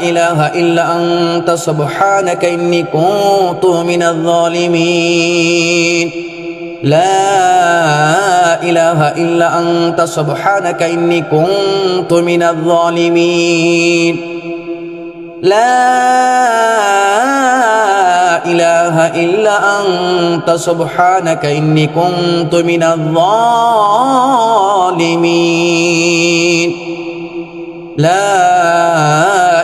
ইলাহা ইল্লা আনতা, সুবহানাকা ইন্নী কুনতু মিনাল যালিমিন। লা ইলাহা ইল্লা আনতা, সুবহানাকা ইন্নী কুনতু মিনাল যালিমিন। লা ইলাহা ইল্লা আনতা, সুবহানাকা ইন্নী কুনতু মিনাল যালিমিন। لا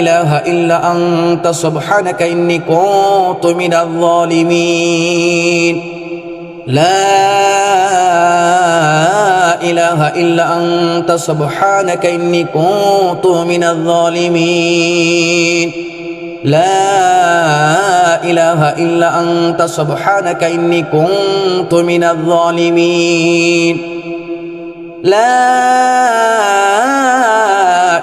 ইলাহা ইল্লা আনতা, সুবহানাকা ইন্নী কুনতু মিনাল যালিমিন। লা ইলাহা ইল্লা আনতা, সুবহানাকা ইন্নী কুনতু মিনাল যালিমিন। লা ইলাহা ইল্লা আনতা, সুবহানাকা ইন্নী কুনতু মিনাল যালিমিন। লা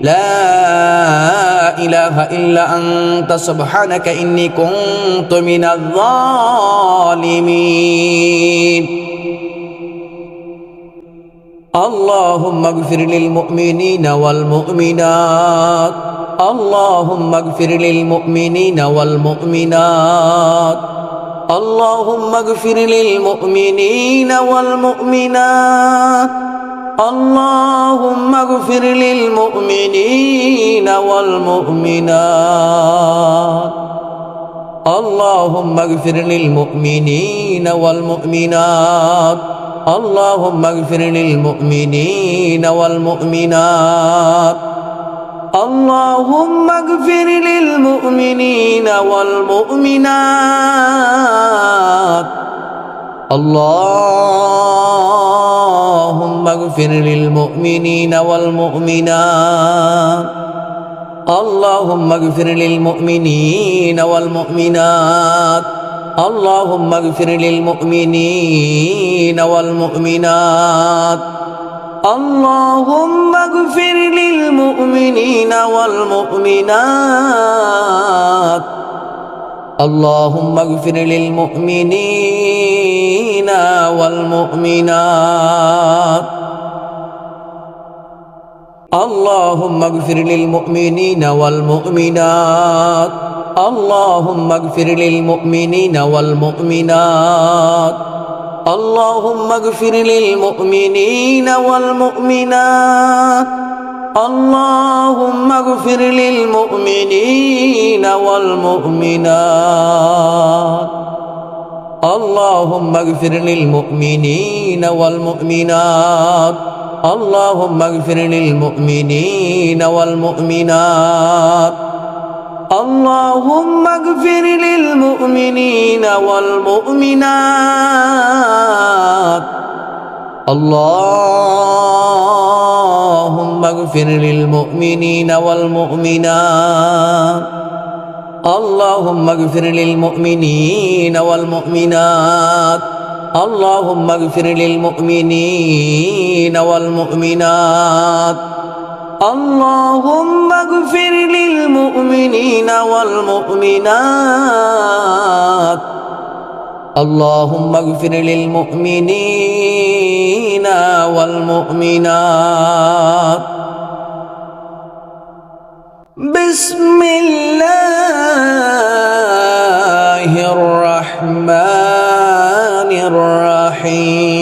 لا إله إلا أنت سبحانك إني كنت من الظالمين اللهم اغفر للمؤمنين والمؤمنات اللهم اغفر للمؤمنين والمؤمنات اللهم اغفر للمؤمنين والمؤمنات اللهم اغفر للمؤمنين والمؤمنات اللهم اغفر للمؤمنين والمؤمنات اللهم اغفر للمؤمنين والمؤمنات اللهم اغفر للمؤمنين والمؤمنات اللهم اغفر للمؤمنين والمؤمنات اللهم اغفر للمؤمنين والمؤمنات اللهم اغفر للمؤمنين والمؤمنات اللهم اغفر للمؤمنين والمؤمنات اللهم اغفر للمؤمنين والمؤمنات. اللهم اغفر للمؤمنين والمؤمنات. اللهم اغفر للمؤمنين والمؤمنات. اللهم اغفر للمؤمنين والمؤمنات. اللهم اغفر للمؤمنين والمؤمنات اللهم اغفر للمؤمنين والمؤمنات اللهم اغفر للمؤمنين والمؤمنات اللهم اغفر للمؤمنين والمؤمنات اللهم اغفر للمؤمنين والمؤمنات اللهم اغفر للمؤمنين والمؤمنات اللهم اغفر للمؤمنين والمؤمنات اللهم اغفر للمؤمنين والمؤمنات اللهم اغفر للمؤمنين والمؤمنات. بسم الله الرحمن الرحيم.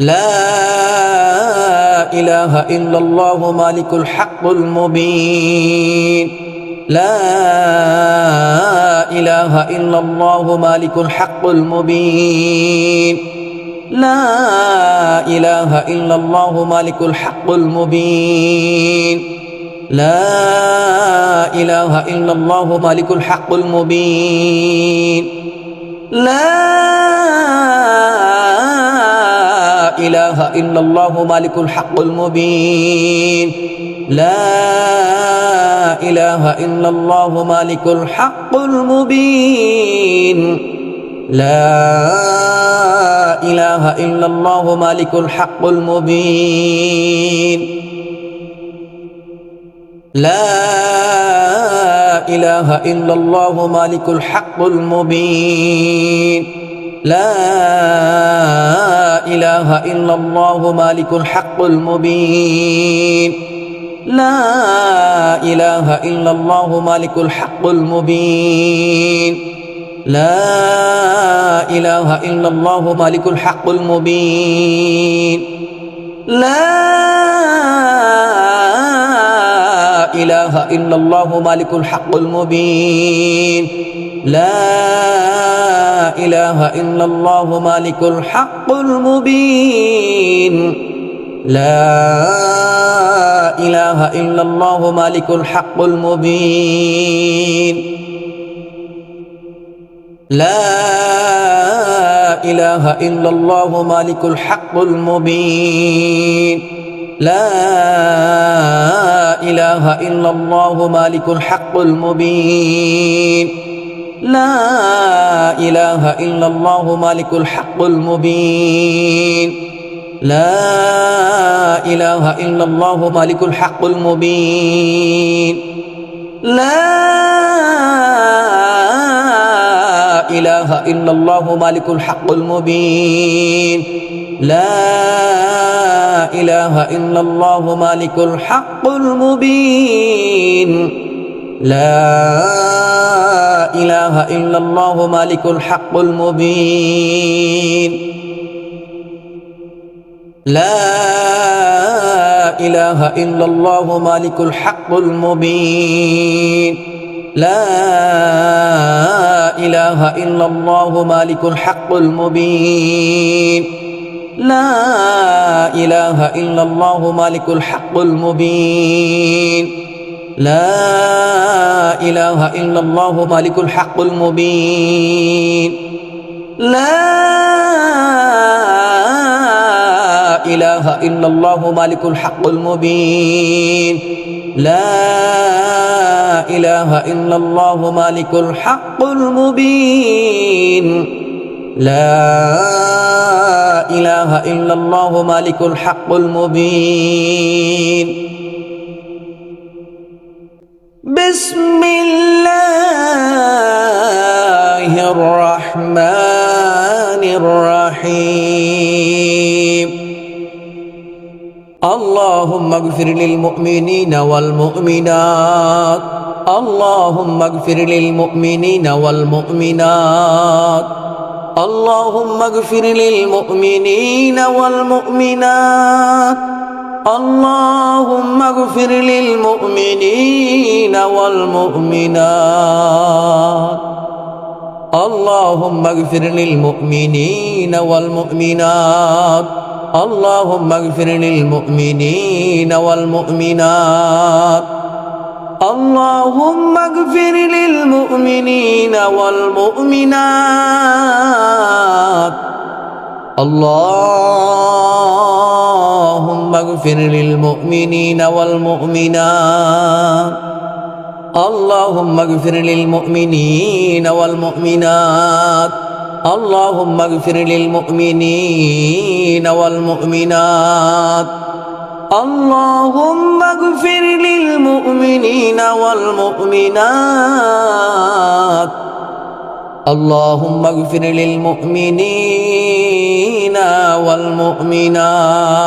لا إله إلا الله مالك الحق المبين. لا إله إلا الله مالك الحق المبين. لا إله إلا الله مالك الحق المبين. لا إله إلا الله مالك الحق المبين. لا إله إلا الله مالك الحق المبين. لا إله إلا الله مالك الحق المبين. لا إله إلا الله مالك الحق المبين. لا إله إلا الله مالك الحق المبين. لا إله إلا الله مالك الحق المبين. لا إله إلا الله مالك الحق المبين. لا إله إلا الله مالك الحق المبين. لا إله إلا الله مالك الحق المبين. لا إله إلا الله مالك الحق المبين. لا إله إلا الله مالك الحق المبين لا إله إلا الله مالك الحق المبين لا إله إلا الله مالك الحق المبين لا إله إلا الله مالك الحق المبين لا إله إلا الله مالك الحق المبين. لا إله إلا الله مالك الحق المبين. لا إله إلا الله مالك الحق المبين. لا إله إلا الله مالك الحق المبين. لا إله إلا الله مالك الحق المبين لا إله إلا الله مالك الحق المبين لا إله إلا الله مالك الحق المبين لا إله إلا الله مالك الحق المبين لا إله إلا الله مالك الحق المبين. لا إله إلا الله مالك الحق المبين. لا إله إلا الله مالك الحق المبين. بسم الله الرحمن الرحيم. اللهم اغفر للمؤمنين والمؤمنات. اللهم اغفر للمؤمنين والمؤمنات. اللهم اغفر للمؤمنين والمؤمنات. اللهم اغفر للمؤمنين والمؤمنات. اللهم اغفر للمؤمنين والمؤمنات. اللهم اغفر للمؤمنين والمؤمنات اللهم اغفر للمؤمنين والمؤمنات اللهم اغفر للمؤمنين والمؤمنات اللهم اغفر للمؤمنين والمؤمنات اللهم اغفر للمؤمنين والمؤمنات اللهم اغفر للمؤمنين والمؤمنات اللهم اغفر للمؤمنين والمؤمنات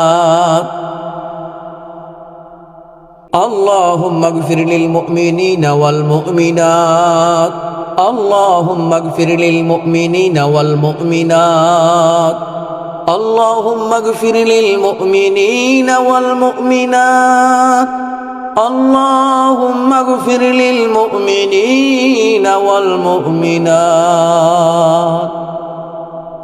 اللهم اغفر للمؤمنين والمؤمنات اللهم اغفر للمؤمنين والمؤمنات اللهم اغفر للمؤمنين والمؤمنات اللهم اغفر للمؤمنين والمؤمنات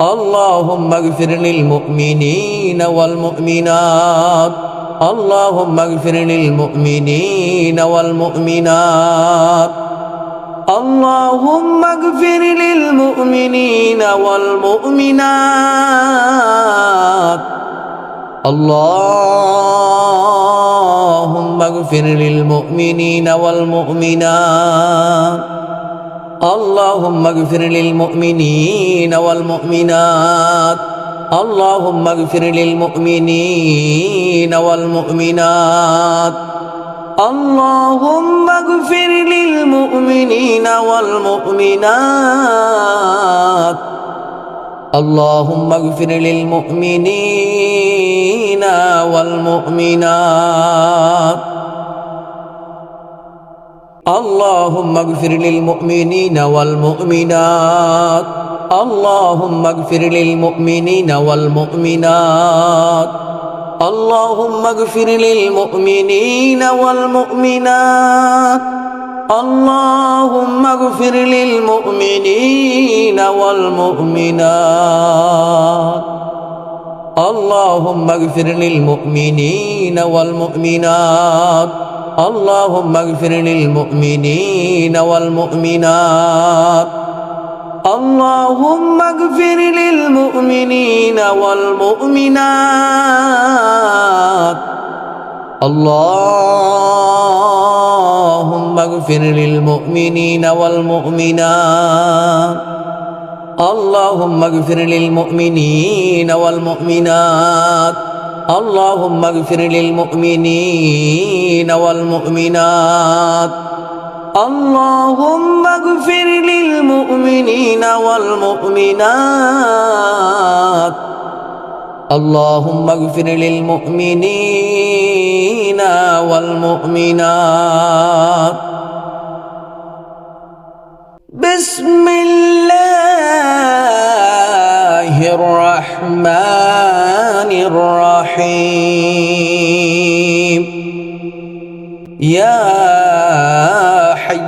اللهم اغفر للمؤمنين والمؤمنات اللهم اغفر للمؤمنين والمؤمنات اللهم اغفر للمؤمنين والمؤمنات اللهم اغفر للمؤمنين والمؤمنات اللهم اغفر للمؤمنين والمؤمنات اللهم اغفر للمؤمنين والمؤمنات اللهم اغفر للمؤمنين والمؤمنات. اللهم اغفر للمؤمنين والمؤمنات. اللهم اغفر للمؤمنين والمؤمنات. اللهم اغفر للمؤمنين والمؤمنات. اللهم اغفر للمؤمنين والمؤمنات اللهم اغفر للمؤمنين والمؤمنات اللهم اغفر للمؤمنين والمؤمنات اللهم اغفر للمؤمنين والمؤمنات اللهم اغفر للمؤمنين والمؤمنات اللهم اغفر للمؤمنين والمؤمنات اللهم اغفر للمؤمنين والمؤمنات اللهم اغفر للمؤمنين والمؤمنات اللهم اغفر للمؤمنين والمؤمنات. اللهم اغفر للمؤمنين والمؤمنات. بسم الله الرحمن الرحيم. يا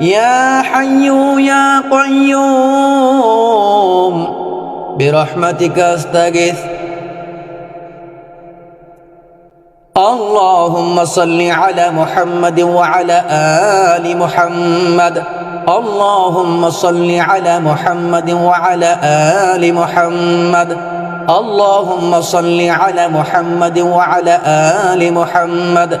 يا حي يا قيوم برحمتك أستغيث. اللهم صل على محمد وعلى آل محمد. اللهم صل على محمد وعلى آل محمد. اللهم صل على محمد وعلى آل محمد.